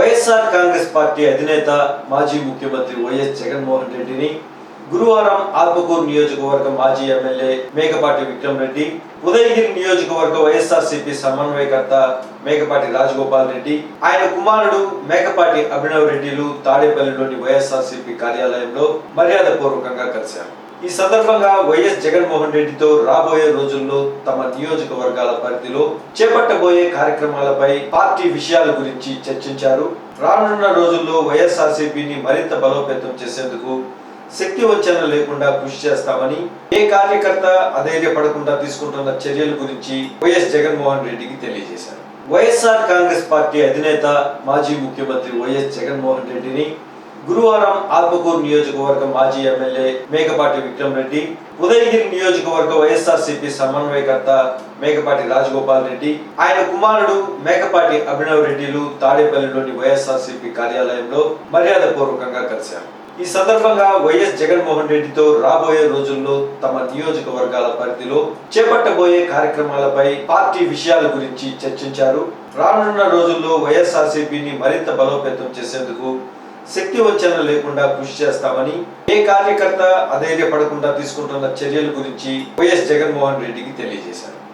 YSR Congress party అధినేత మాజీ ముఖ్యమంత్రి వైఎస్ జగన్మోహన్ రెడ్డిని గురువారం ఆత్మకూరు నియోజకవర్గ మాజీ ఎమ్మెల్యే మేకపాటి విక్రమ్ రెడ్డి ఉదయగిరి నియోజకవర్గ వైఎస్ఆర్సీపీ సమన్వయకర్త మేకపాటి రాజగోపాల్ రెడ్డి ఆయన కుమారుడు మేకపాటి అభినవ్ రెడ్డిలు తాడేపల్లిలోని వైఎస్ఆర్సీపీ కార్యాలయంలో మర్యాద పూర్వకంగా కలిశారు. ఈ సందర్భంగా వైఎస్ జగన్మోహన్ రెడ్డితో రాబోయే రోజుల్లో తమ నియోజకవర్గాల పరిధిలో చేపట్టబోయే కార్యక్రమాలపై పార్టీ విషయాల గురించి చర్చించారు. రానున్న రోజుల్లో వైఎస్ఆర్సీపీని మరింత బలోపేతం చేసేందుకు శక్తి వంచన లేకుండా కృషి చేస్తామని ఏ కార్యకర్త అధైర్యపడకుండా తీసుకుంటున్న చర్యల గురించి వైఎస్ జగన్మోహన్ రెడ్డికి తెలియజేశారు. వైఎస్ఆర్ కాంగ్రెస్ పార్టీ అధినేత మాజీ ముఖ్యమంత్రి వైఎస్ జగన్మోహన్ రెడ్డిని గురువారం ఆత్మకూరు నియోజకవర్గ మాజీ ఎమ్మెల్యే మేకపాటి విక్రమ్ రెడ్డి ఉదయగిరి నియోజకవర్గ వైఎస్ఆర్సీపీ సమన్వయకర్త మేకపాటి రాజగోపాల్ రెడ్డి ఆయన కుమారుడు మేకపాటి అభినవ్ రెడ్డిలు తాడేపల్లిలోని వైఎస్ఆర్సీపీ కార్యాలయంలో మర్యాద పూర్వకంగా కలిశారు. ఈ సందర్భంగా వైఎస్ జగన్మోహన్ రెడ్డితో రాబోయే రోజుల్లో తమ నియోజకవర్గాల పరిధిలో చేపట్టబోయే కార్యక్రమాలపై పార్టీ విషయాల గురించి చర్చించారు. రానున్న రోజుల్లో వైఎస్ఆర్సీపీని మరింత బలోపేతం చేసేందుకు శక్తి వంచన లేకుండా కృషి చేస్తామని ఏ కార్యకర్త అధైర్యపడకుండా తీసుకుంటున్న చర్యల గురించి వైఎస్ జగన్మోహన్ రెడ్డికి తెలియజేశారు.